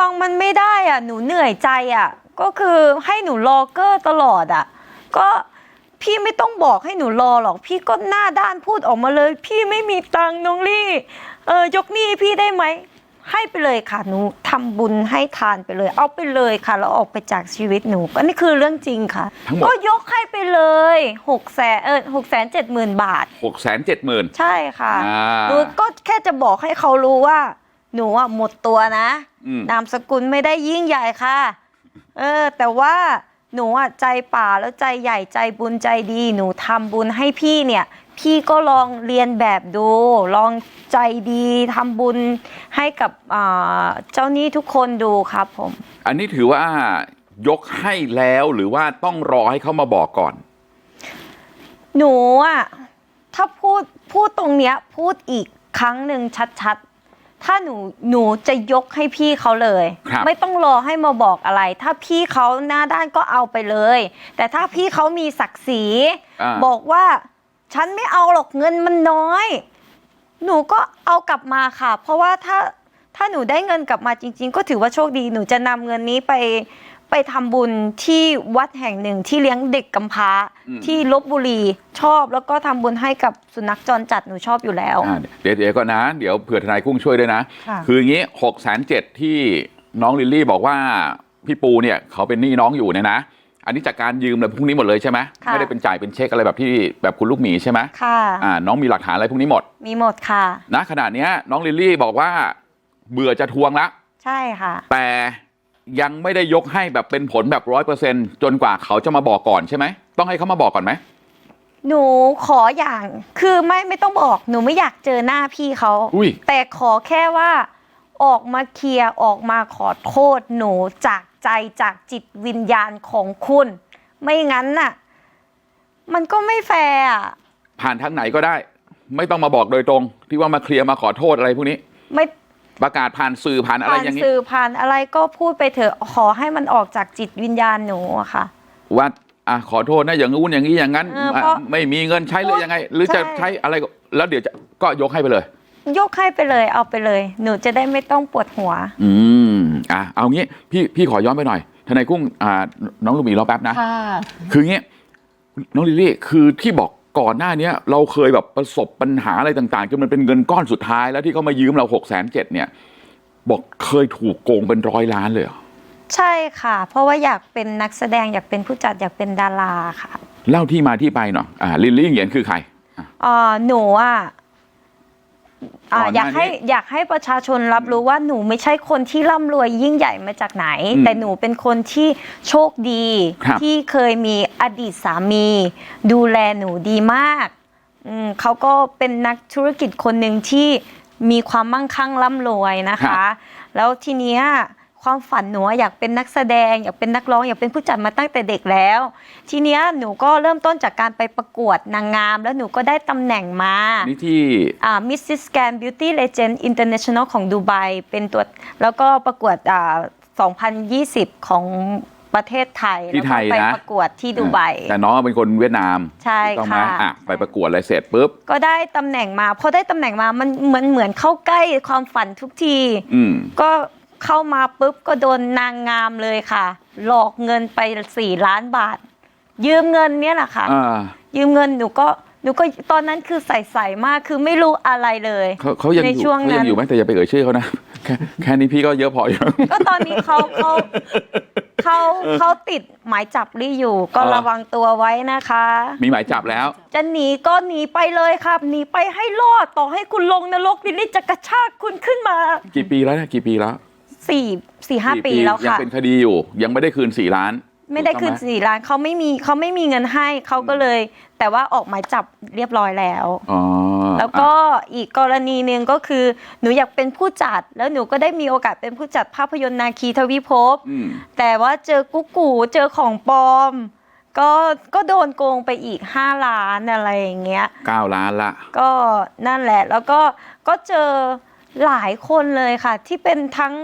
วงมันไม่ได้อะ หนูเหนื่อยใจอะ ก็คือให้หนูรอเกอร์ตลอดอะ ก็พี่ไม่ต้องบอกให้หนูรอหรอก พี่ก็หน้าด้านพูดออกมาเลย พี่ไม่มีตังค์น้องลี่ เออยกหนี้ให้พี่ได้ไหม ให้ไปเลยค่ะหนูทำบุญให้ทานไปเลย เอาไปเลยค่ะแล้วออกไปจากชีวิตหนูก็นี่คือเรื่องจริงค่ะ ทั้งหมด ก็ยกให้ไปเลยหกแสนเออหกแสนเจ็ดหมื่นบาท หกแสนเจ็ดหมื่น ใช่ค่ะอ่า หนูก็แค่จะบอกให้เขารู้ว่า หนูอะหมดตัวนะ อืม นามสกุลไม่ได้ยิ่งใหญ่ค่ะ เออ แต่ว่าหนูอะใจป่าแล้วใจใหญ่ใจบุญใจดี หนูทำบุญให้พี่เนี่ย พี่ก็ลองเรียนแบบดู ลองใจดีทำบุญให้กับอ่าเจ้าหนี้ทุกคนดูครับผม อันนี้ถือว่ายกให้แล้วหรือว่าต้องรอให้เขามาบอกก่อน หนูอะถ้าพูดพูดตรงเนี้ย พูดอีกครั้งหนึ่งชัดๆ ถ้าหนูหนูจะยกให้พี่เขาเลย ครับ ไม่ต้องรอให้มาบอกอะไร ถ้าพี่เขาหน้าด้านก็เอาไปเลย แต่ถ้าพี่เขามีศักดิ์ศรีาบอกว่าฉันไม่เอาหรอกเงินมันน้อย หนูก็เอากลับมาค่ะ เพราะว่าถ้าถ้าหนูได้เงินกลับมาจริง ๆ ก็ถือว่าโชคดีหนูจะนำเงินนี้ไป ไปทำบุญที่วัดแห่งหนึ่งที่เลี้ยงเด็กกำพร้าอืม ที่ลบบุรีชอบแล้วก็ทำบุญให้กับสุนัขจรจัดหนูชอบอยู่แล้ว อ่าเดี๋ยวเดี๋ยวก็นะ เดี๋ยวเผื่อทนายกุ้งช่วยด้วยนะ ค่ะ คืออย่างนี้หกแสนเจ็ดที่น้องลิลลี่บอกว่าพี่ปูเนี่ยเขาเป็นหนี้น้องอยู่เนี่ยนะ อันนี้จากการยืมอะไรพวกนี้หมดเลยใช่ไหมค่ะ ไม่ได้เป็นจ่ายเป็นเช็คอะไรแบบที่แบบคุณลูกหมีใช่ไหมค่ะ อ่าน้องมีหลักฐานอะไรพวกนี้หมดมีหมดค่ะ นะขณะเนี้ยน้องลิลลี่บอกว่าเบื่อจะทวงละ ใช่ค่ะ แต่ ยังไม่ได้ยกให้แบบเป็นผลแบบร้อยเปอร์เซ็นจนกว่าเขาจะมาบอกก่อนใช่ไหมต้องให้เขามาบอกก่อนไหมหนูขออย่างคือไม่ไม่ต้องบอกหนูไม่อยากเจอหน้าพี่เขาอุ้ย แต่ขอแค่ว่า ออกมาเคลียร์ออกมาขอโทษหนูจากใจจากจิตวิญญาณของคุณ ไม่งั้นน่ะ มันก็ไม่แฟร์อะผ่านทางไหนก็ได้ ไม่ต้องมาบอกโดยตรง ที่ว่ามาเคลียร์มาขอโทษอะไรพวกนี้ ไม่ ประกาศผ่านสื่อผ่านอะไรผ่านอย่างนี้ สื่อผ่านอะไรก็พูดไปเถอะขอให้มันออกจากจิตวิญญาณหนูอะค่ะ ว่าอะขอโทษนะอย่างงู้นอย่างนี้อย่างนั้นเออเพราะอะไม่มีเงินใช้หรือยังไง หรือจะใช่ ใช้อะไรก็แล้วเดี๋ยวจะก็ยกให้ไปเลย ยกให้ไปเลยเอาไปเลย หนูจะได้ไม่ต้องปวดหัว อืมอะเอางี้พี่พี่ขอย้อนไปหน่อยทนายกุ้งอ่าน้องลูกหมีรอแป๊บนะ ค่ะ คืองี้น้องลิลลี่คือที่บอก ก่อนหน้าเนี้ยเราเคยแบบประสบปัญหาอะไรต่างๆจนมันเป็นเงินก้อนสุดท้ายแล้วที่เขามายืมเราหกแสนเจ็ดเนี่ยบอกเคยถูกโกงเป็นร้อยล้านเลยเหรอใช่ค่ะ เพราะว่าอยากเป็นนักแสดงอยากเป็นผู้จัดอยากเป็นดาราค่ะ เล่าที่มาที่ไปหน่อยอ่าลิลลี่เหงียนคือใครอะเอ่อหนูอะ อ่าก่อนหน้าอยากให้นี้ อยากให้ประชาชนรับรู้ว่าหนูไม่ใช่คนที่ร่ำรวยยิ่งใหญ่มาจากไหน อืมแต่หนูเป็นคนที่โชคดี ครับ ที่เคยมีอดีตสามี ดูแลหนูดีมากอืมเขาก็เป็นนักธุรกิจคนหนึ่งที่มีความมั่งคั่งร่ำรวยนะคะ แล้วทีเนี้ย ความฝันหนูอะอยากเป็นนักแสดง อยากเป็นนักร้องอยากเป็นผู้จัดมาตั้งแต่เด็กแล้ว ทีเนี้ยหนูก็เริ่มต้นจากการไปประกวดนางงาม แล้วหนูก็ได้ตำแหน่งมานี่ที่อ่า Mrs. Scan Beauty Legend International ของดูไบเป็นตัวแล้วก็ประกวดอ่า2020 ของประเทศไทยที่ไทยแล้วก็นะไปประกวดที่ดูไบแต่น้องเป็นคนเวียดนาม ใช่ต้องไหมค่ะอะไปประกวดอะไรเสร็จปุ๊บก็ได้ตำแหน่งมาพอได้ตำแหน่งมามันเหมือนเหมือนเข้าใกล้ความฝันทุกทีอืมก็ เข้ามาปุ๊บก็โดนนางงามเลยค่ะ หลอกเงินไปสี่ล้านบาท ยืมเงินเนี่ยแหละค่ะ อ่ายืมเงินหนูก็หนูก็ตอนนั้นคือใส่ๆมากคือไม่รู้อะไรเลยเขาเขายังในอยู่ช่วงเขานั้ยังนอยู่ไหมแต่อย่าไปเอ่ยชื่อเขานะแค่แค่นี้พี่ก็เยอะพออยู่ ก็ตอนนี้เขาเขาเขาเขาติดหมายจับลี่อยู่ ก็เออระวังตัวไว้นะคะ มีหมายจับแล้ว จะหนีก็หนีไปเลยครับหนีไปให้รอดต่อให้คุณลงนรกลิลลี่จะกระชากคุณขึ้นมา กี่ปีแล้วเนี่ยกี่ปีแล้ว สี่สี่ห้าสี่ปีแล้วยังค่ะ เป็นคดีอยู่ ยังไม่ได้คืนสี่ล้านไม่ได้คืนถูกต้องหสี่ล้านเขาไม่มีเขาไม่มีเงินให้เขาก็เลย แต่ว่าออกหมายจับเรียบร้อยแล้ว อ๋อแล้วก็อีกกรณีหนึ่งก็คือหนูอยากเป็นผู้จัด แล้วหนูก็ได้มีโอกาสเป็นผู้จัดภาพยนตร์นาคีทวิภพ อืมแต่ว่าเจอกุ๊กกูเจอของปลอม ก็ก็โดนโกงไปอีก 5 ล้านอะไรอย่างเงี้ย เก้าล้านละ ก็นั่นแหละแล้วก็ก็เจอหลายคนเลยค่ะ ที่เป็นทั้ง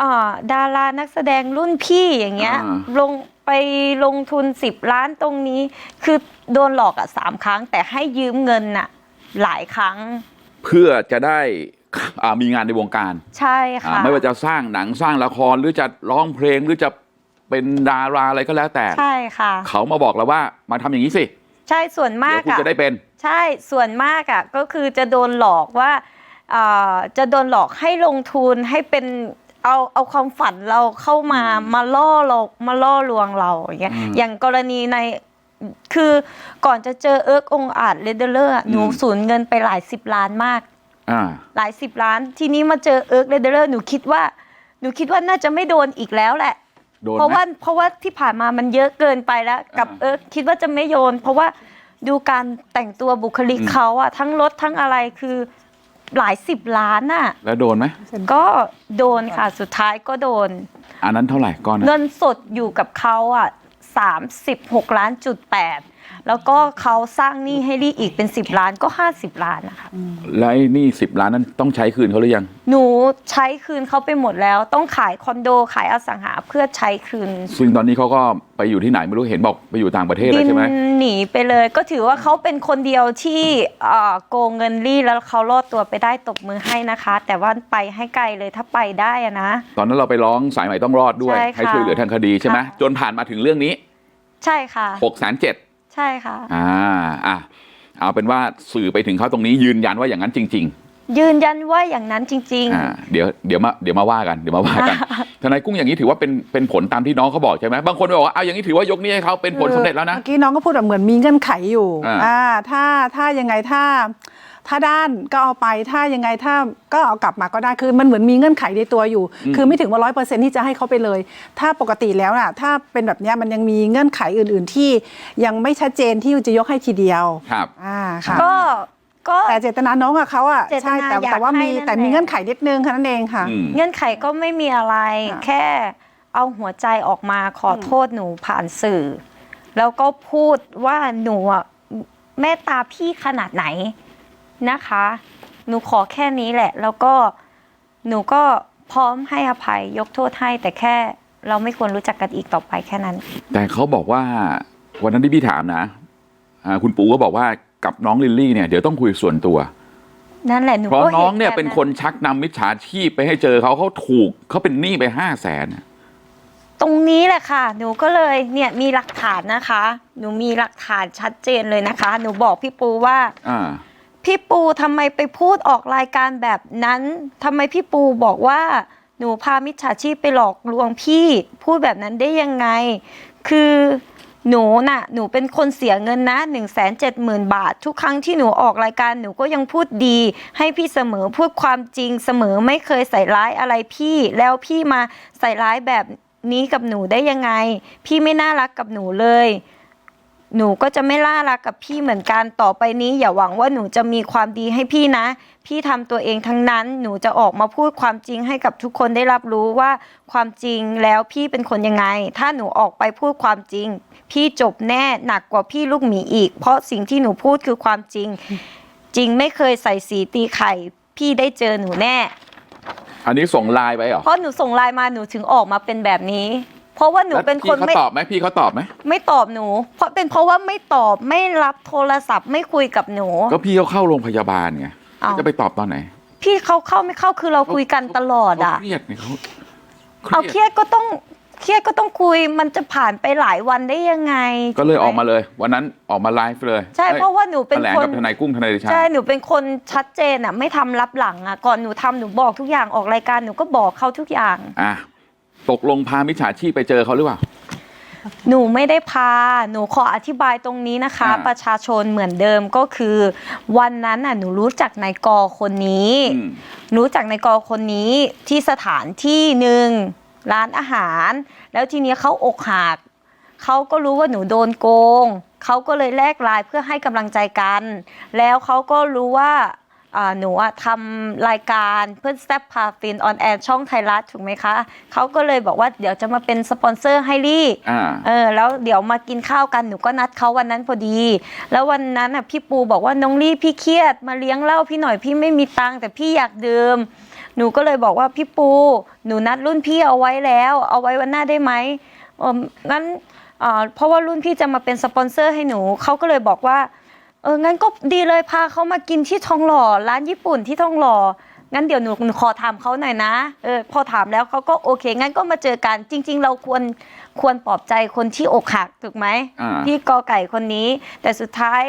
อ่าดารานักแสดงรุ่นพี่อย่างเงี้ย อ่า ลงไปลงทุน 10 ล้านตรงนี้ คือโดนหลอกอะสามครั้ง แต่ให้ยืมเงินน่ะหลายครั้งเพื่อจะได้อ่ามีงานในวงการใช่อ่าค่ะ ไม่ว่าจะสร้างหนังสร้างละครหรือจะร้องเพลงหรือจะเป็นดาราอะไรก็แล้วแต่ ใช่ค่ะ เขามาบอกเราว่ามาทำอย่างนี้สิใช่ส่วนมาเดี๋ยวคุณกอะ จะได้เป็น ใช่ส่วนมากอะก็คือจะโดนหลอกว่าเอ่อจะโดนหลอกให้ลงทุนให้เป็น เอาเอาความฝันเราเข้ามามาล่อเรามาล่อลวงเราอย่างเงี้ยอืมอย่างกรณีในคือก่อนจะเจอเอิร์กองค์อาจเลเดอร์หนูอืมสูญเงินไปหลายสิบล้านมากอ่าหลายสิบล้าน ทีนี้มาเจอเอิร์กเลเดอร์หนูคิดว่า หนูคิดว่าน่าจะไม่โดนอีกแล้วแหละโดนเพราะไหมว่าเพราะว่าที่ผ่านมามันเยอะเกินไปแล้วกับอ่าเอิร์กคิดว่าจะไม่โยน เพราะว่าดูการแต่งตัวบุคลิกอืมเขาอะทั้งรถทั้งอะไรคือ หลายสิบล้านอะแล้วโดนไหม ก็โดนค่ะสุดท้ายก็โดน อันนั้นเท่าไหร่ก้อนนั้น เงินสดอยู่กับเขาอะสามสิบหกล้านจุดแปด แล้วก็เขาสร้างหนี้ให้ลี่อีกเป็นสิบล้านก็ห้าสิบล้านนะคะแล้วไอ้หนี่สิบล้านนั้นต้องใช้คืนเขาหรือยัง หนูใช้คืนเขาไปหมดแล้ว ต้องขายคอนโดขายอสังหาเพื่อใช้คืน ซึ่งตอนนี้เขาก็ไปอยู่ที่ไหนไม่รู้เห็นบอกไปอยู่ต่างประเทศบิแล้วนใช่ไหมหนีไปเลยก็ถือว่าเขาเป็นคนเดียวที่เอ่อโกงเงินลี่แล้วเขารอดตัวไปได้ตบมือให้นะคะ แต่ว่าไปให้ไกลเลยถ้าไปได้อะนะ ตอนนั้นเราไปร้องสายใหม่ต้องรอดด้วยใช่ค่ะให้ช่วยเหลือทางคดีใช่ไหมค่ะ จนผ่านมาถึงเรื่องนี้ใช่ค่ะหกแสนเจ็ด ใช่ค่ะอ่าอะเอาเป็นว่าสื่อไปถึงเขาตรงนี้ยืนยันว่าอย่างนั้นจริง ยืนยันว่าอย่างนั้นจริง ๆ อ่าเดี๋ยวเดี๋ยวมาเดี๋ยวมาว่ากันเดี๋ยวมาว่ากันทนายกุ้งอย่างนี้ถือว่าเป็นเป็นผลตามที่น้องเขาบอกใช่ไหมบางคนบอกว่าเอาอย่างนี้ถือว่ายกหนี้ให้เขาเป็นผลสำเร็จแล้วนะ เมื่อกี้น้องก็พูดแบบเหมือนมีเงื่อนไขอยู่อ่า อ่าถ้าถ้ายังไงถ้า ถ้าด้านก็เอาไปถ้ายังไงถ้าก็เอากลับมาก็ได้คือมันเหมือนมีเงื่อนไขในตัวอยู่ คือไม่ถึงว่าร้อยเปอร์เซ็นที่จะให้เขาไปเลย ถ้าปกติแล้วน่ะถ้าเป็นแบบเนี้ยมันยังมีเงื่อนไขอื่น ๆ ที่ยังไม่ชัดเจนที่จะยกให้ทีเดียวครับอ่าค่ะๆก็ก็แต่เจตนาน้องอะเขาอะเจตนาใช่แต่อยากแต่ว่ามีให้นั่นแต่มีแหละเงื่อนไขนิดนึงแค่นั้นเองค่ะอืมเงื่อนไขก็ไม่มีอะไรค่ะแค่เอาหัวใจออกมาขอโทษหนูผ่านสื่อ แล้วก็พูดว่าหนูอะเมตตาพี่ขนาดไหน นะคะ หนูขอแค่นี้แหละ แล้วก็หนูก็พร้อมให้อภัยยกโทษให้แต่แค่เราไม่ควรรู้จักกันอีกต่อไปแค่นั้น แต่เขาบอกว่าวันนั้นที่พี่ถามนะอ่าคุณปูก็บอกว่ากับน้องลิลลี่เนี่ยเดี๋ยวต้องคุยส่วนตัว นั่นแหละหนูเพราะก็น้องห็เนี่ยแบบเป็นคนชักนำมิจฉาชีพไปให้เจอเขาเขาถูกเขาเป็นหนี้ไปห้าแสนตรงนี้แหละค่ะ หนูก็เลยเนี่ยมีหลักฐานนะคะ หนูมีหลักฐานชัดเจนเลยนะคะ หนูบอกพี่ปูว่า อ่า พี่ปูทำไมไปพูดออกรายการแบบนั้นทำไมพี่ปูบอกว่าหนูพามิจฉาชีพไปหลอกลวงพี่ พูดแบบนั้นได้ยังไง คือหนูน่ะ หนูเป็นคนเสียเงินนะ1นึ่งแสนเจ็ดหมื่นบาท ทุกครั้งที่หนูออกรายการหนูก็ยังพูดดี ให้พี่เสมอพูดความจริงเสมอไม่เคยใส่ร้ายอะไรพี่ แล้วพี่มาใส่ร้ายแบบนี้กับหนูได้ยังไง พี่ไม่น่ารักกับหนูเลย หนูก็จะไม่ล่ารักกับพี่เหมือนกันต่อไปนี้ อย่าหวังว่าหนูจะมีความดีให้พี่นะ พี่ทำตัวเองทั้งนั้น หนูจะออกมาพูดความจริงให้กับทุกคนได้รับรู้ว่าความจริงแล้วพี่เป็นคนยังไง ถ้าหนูออกไปพูดความจริง พี่จบแน่หนักกว่าพี่ลูกหมีอีก เพราะสิ่งที่หนูพูดคือความจริง จริงไม่เคยใส่สีตีไข่ พี่ได้เจอหนูแน่ อันนี้ส่งไลน์ไปเหรอ เพราะหนูส่งไลน์มาหนูถึงออกมาเป็นแบบนี้ เพราะว่าหนูแล้วเป็นคพี่นเขาไม่ตอบไหมพี่เขาตอบไหมไม่ตอบหนู เพราะเป็นเพราะว่าไม่ตอบไม่รับโทรศัพท์ไม่คุยกับหนู ก็พี่เขาเข้าโรงพยาบาลไงเอ้าจะไปตอบตอนไหนพี่เขาเข้าไม่เข้าคือเราคุยกันตลอดอะ เขาเครียดเนี่ยเขาเอาเครียดก็ต้องเครียดก็ต้องคุยมันจะผ่านไปหลายวันได้ยังไงก็เลยออกมาถูไหเลย วันนั้นออกมาไลฟ์เลยใช่อ้ยเพราะว่าหนูเป็นแถลงคน กับทนายกุ้งทนายเดชา ใช่หนูเป็นคนชัดเจนอะ ไม่ทำรับหลังอะ ก่อนหนูทำหนูบอกทุกอย่างออกรายการหนูก็บอกเขาทุกอย่าง อะ ตกลงพามิจฉาชีพไปเจอเขาหรือเปล่า หนูไม่ได้พา หนูขออธิบายตรงนี้นะคะ อ่าประชาชนเหมือนเดิมก็คือ วันนั้นน่ะหนูรู้จักนายกอคนนี้ อืม รู้จักนายกอคนนี้ที่สถานที่หนึ่งร้านอาหาร แล้วทีเนี้ยเขาอกหักเขาก็รู้ว่าหนูโดนโกงเขาก็เลยแลกไลน์เพื่อให้กำลังใจกัน แล้วเขาก็รู้ว่าอ่า หนูอะทำรายการเพื่อนแซปพาฟินออนแอร์ช่องไทยรัฐถูกไหมคะ เขาก็เลยบอกว่าเดี๋ยวจะมาเป็นสปอนเซอร์ให้ลี่อ่าเออแล้วเดี๋ยวมากินข้าวกันหนูก็นัดเขาวันนั้นพอดี แล้ววันนั้นอะพี่ปูบอกว่าน้องลี่พี่เครียดมาเลี้ยงเหล้าพี่หน่อยพี่ไม่มีตังค์แต่พี่อยากดื่มหนูก็เลยบอกว่าพี่ปู หนูนัดรุ่นพี่เอาไว้แล้ว เอาไว้วันหน้าได้ไหมเอองั้นอ่าเพราะว่ารุ่นพี่จะมาเป็นสปอนเซอร์ให้หนูเขาก็เลยบอกว่า เอองั้นก็ดีเลยพาเขามากินที่ทองหล่อร้านญี่ปุ่นที่ทองหล่องั้นเดี๋ยวหนูหนูขอถามเขาหน่อยนะเออพอถามแล้วเขาก็โอเค งั้นก็มาเจอกัน จริง ๆ เราควรควรปลอบใจคนที่อกหักถูกไหมอ่า พี่กอไก่คนนี้ แต่สุดท้าย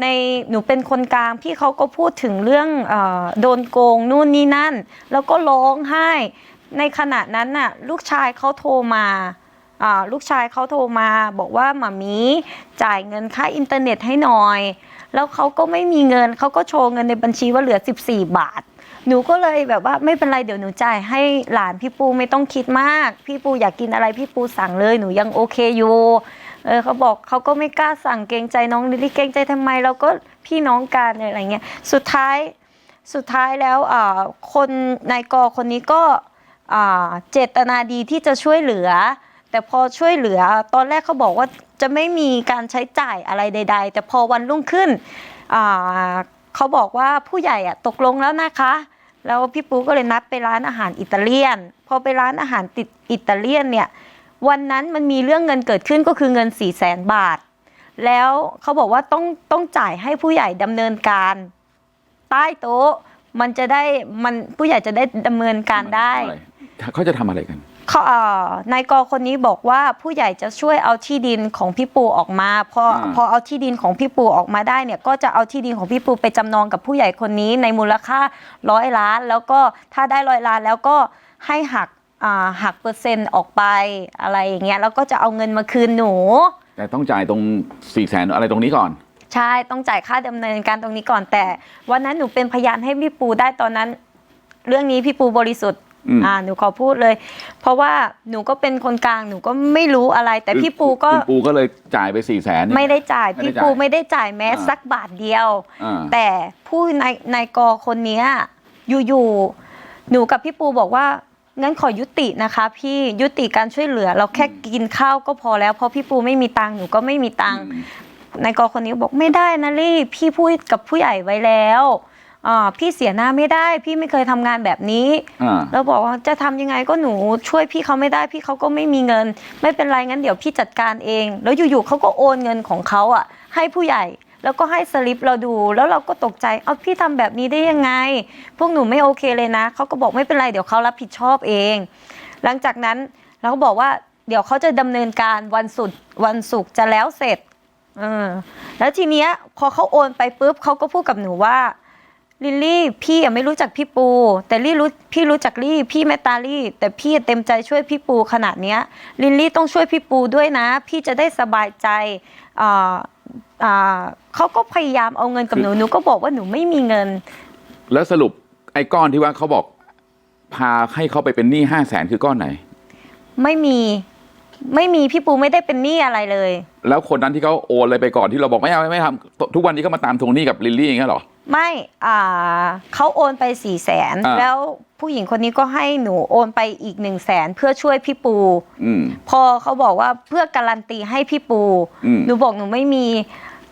ในหนูเป็นคนกลางพี่เขาก็พูดถึงเรื่องเออโดนโกงนู่นนี่นั่น แล้วก็ร้องไห้ ในขณะนั้นน่ะลูกชายเขาโทรมาอ่า ลูกชายเขาโทรมาบอกว่าหมามีจ่ายเงินค่าอินเทอร์เน็ตให้หน่อย แล้วเขาก็ไม่มีเงินเขาก็โชว์เงินในบัญชีว่าเหลือ 14 บาท หนูก็เลยแบบว่าไม่เป็นไรเดี๋ยวหนูจ่ายให้หลานพี่ปูไม่ต้องคิดมาก พี่ปูอยากกินอะไรพี่ปูสั่งเลยหนูยังโอเคอยู่เออเขาบอกเขาก็ไม่กล้าสั่งเกรงใจน้องลิลลี่เกรงใจทำไมเราก็พี่น้องกันอะไรเงี้ยสุดท้ายสุดท้ายแล้วคนนายกคนนี้ก็เจตนาดีที่จะช่วยเหลือ แต่พอช่วยเหลือตอนแรกเขาบอกว่าจะไม่มีการใช้จ่ายอะไรใด ๆ แต่พอวันรุ่งขึ้นอ่าเขาบอกว่าผู้ใหญ่อะตกลงแล้วนะคะ แล้วพี่ปูก็เลยนัดไปร้านอาหารอิตาเลียน พอไปร้านอาหารติดอิตาเลียนเนี่ยวันนั้นมันมีเรื่องเงินเกิดขึ้นก็คือเงิน4ี่แสนบาท แล้วเขาบอกว่าต้องต้องจ่ายให้ผู้ใหญ่ดำเนินการ ใต้โต๊ะมันจะได้มันผู้ใหญ่จะได้ดำเนินการได้ เขาจะทำอะไรกัน เขาเอ่อนายกอคนนี้บอกว่าผู้ใหญ่จะช่วยเอาที่ดินของพี่ปูออกมาพออ่าพอเอาที่ดินของพี่ปูออกมาได้เนี่ยก็จะเอาที่ดินของพี่ปูไปจำนองกับผู้ใหญ่คนนี้ในมูลค่าร้อยล้าน แล้วก็ถ้าได้ร้อยล้านแล้วก็ให้หักอ่าหักเปอร์เซ็นต์ออกไปอะไรอย่างเงี้ยแล้วก็จะเอาเงินมาคืนหนู แต่ต้องจ่ายตรงสี่แสนอะไรตรงนี้ก่อน ใช่ต้องจ่ายค่าดำเนินการตรงนี้ก่อนแต่ วันนั้นหนูเป็นพยานให้พี่ปูได้ตอนนั้น เรื่องนี้พี่ปูบริสุทธิ์ อืมอ่าหนูขอพูดเลย เพราะว่าหนูก็เป็นคนกลางหนูก็ไม่รู้อะไร แต่พี่ปูก็คุณปูก็เลยจ่ายไปสี่แสน ไม่ได้จ่ายไม่ได้พี่จ่ายปูไม่ได้จ่ายแม้อ่าสักบาทเดียว อ่า แต่ผู้นายนายกอคนเนี้ยอยู่ๆหนูกับพี่ปูบอกว่างั้นขอยุตินะคะ พี่ยุติการช่วยเหลือ เราแค่กินข้าวก็พอแล้วเพราะพี่ปูไม่มีตังค์หนูก็ไม่มีตังค์ นายกอคนนี้บอกไม่ได้นะลี่ พี่พูดกับผู้ใหญ่ไว้แล้ว อ่าพี่เสียหน้าไม่ได้ พี่ไม่เคยทำงานแบบนี้ อ่า แล้วบอกว่าจะทำยังไงก็หนูช่วยพี่เขาไม่ได้พี่เขาก็ไม่มีเงิน ไม่เป็นไรงั้นเดี๋ยวพี่จัดการเอง แล้วอยู่ๆเขาก็โอนเงินของเขาอะ ให้ผู้ใหญ่แล้วก็ให้สลิปเราดู แล้วเราก็ตกใจเอาพี่ทำแบบนี้ได้ยังไง พวกหนูไม่โอเคเลยนะเขาก็บอกไม่เป็นไรเดี๋ยวเขารับผิดชอบเอง หลังจากนั้นเราก็บอกว่าเดี๋ยวเขาจะดำเนินการวันศุกร์วันศุกร์จะแล้วเสร็จ เออแล้วทีเนี้ยพอเขาโอนไปปุ๊บเขาก็พูดกับหนูว่า ลิลลี่พี่อะไม่รู้จักพี่ปู แต่ลี่รู้พี่รู้จักลี่พี่แมตตาลี่ แต่พี่เต็มใจช่วยพี่ปูขนาดเนี้ยลิลลี่ต้องช่วยพี่ปูด้วยนะ พี่จะได้สบายใจอ่าอ่าเขาก็พยายามเอาเงินกับหนูหนูก็บอกว่าหนูไม่มีเงิน แล้วสรุปไอ้ก้อนที่ว่าเขาบอก พาให้เขาไปเป็นหนี้ห้าแสนคือก้อนไหน ไม่มีไม่มีพี่ปูไม่ได้เป็นหนี้อะไรเลย แล้วคนนั้นที่เขาโอนอะไรไปก่อนที่เราบอกไม่เอาไม่ทำทุกวันนี้ก็มาตามทวงหนี้กับลิลลี่อย่างเงี้ยเหรอ ไม่อ่าเขาโอนไปสี่แสนอ่า แล้วผู้หญิงคนนี้ก็ให้หนูโอนไปอีกหนึ่งแสนเพื่อช่วยพี่ปู อืม พอเขาบอกว่าเพื่อการันตีให้พี่ปู อืม หนูบอกหนูไม่มี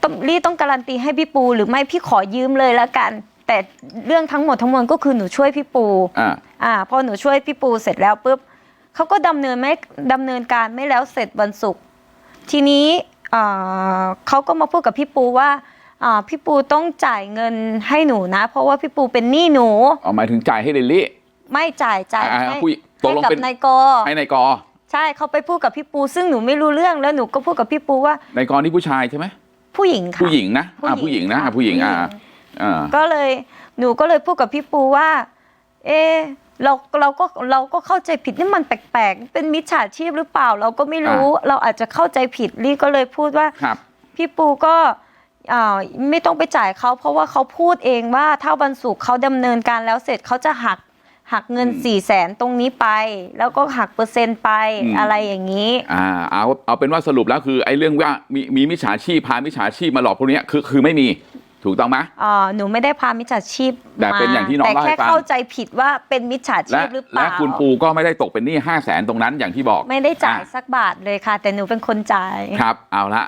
ต้องรีต้องการันตีให้พี่ปู หรือไม่พี่ขอยืมเลยแล้วกัน แต่เรื่องทั้งหมดทั้งมวลก็คือหนูช่วยพี่ปู อ่า อ่าพอหนูช่วยพี่ปูเสร็จแล้วปุ๊บเขาก็ดำเนินไม่ดำเนินการไม่แล้วเสร็จวันศุกร์ทีนี้อ่าเขาก็มาพูดกับพี่ปูว่าอ่า พี่ปูต้องจ่ายเงินให้หนูนะ เพราะว่าพี่ปูเป็นหนี้หนู เอาหมายถึงจ่ายให้ลิลลี่ ไม่จ่ายจ่ายอ่าให้ผู้หญิงตกให้ลงกับเป็น นายกอ ให้ในายกอใช่เขาไปพูดกับพี่ปูซึ่งหนูไม่รู้เรื่องแล้วหนูก็พูดกับพี่ปูว่าในายกอนี่ผู้ชายใช่ไหมผู้หญิงค่ะ ผู้หญิงนะอ่าผู้ผู้หหญิญิงงนะค่ะอ่าผู้หญิงอ่าผู้หญิงอ่าก็เลยหนูก็เลยพูดกับพี่ปูว่า เอะเราเราก็เราก็เข้าใจผิดนี่มันแปลกๆ เป็นมิจฉาชีพหรือเปล่า เราก็ไม่รู้เราอาจจะเข้าใจผิดลี่ก็เลยพูดว่า ครับ พี่ปูก็ อ่าไม่ต้องไปจ่ายเขาเพราะว่าเขาพูดเองว่าถ้าวันศุกร์เขาดำเนินการแล้วเสร็จเขาจะหักหักเงินอืมสี่แสนตรงนี้ไป แล้วก็หักเปอร์เซ็นต์ไปอืม อะไรอย่างนี้ อ่าเอาเอาเป็นว่าสรุปแล้วคือไอ้เรื่องว่ามีมีมิจฉาชีพพามิจฉาชีพมาหลอกพวกเนี้ยคือคือไม่มีถูกต้องไหมอ่าหนูไม่ได้พามิจฉาชีพแต่เป็นอย่างที่น้องแต่เล่าให้แค่ฟัง เข้าใจผิดว่าเป็นมิจฉาชีและพหรือเปและล่าคุณปูก็ไม่ได้ตกเป็นหนี้ห้าแสนตรงนั้นอย่างที่บอก ไม่ได้จ่ายอะ สักบาทเลยค่ะ แต่หนูเป็นคนจ่าย ครับเอาละ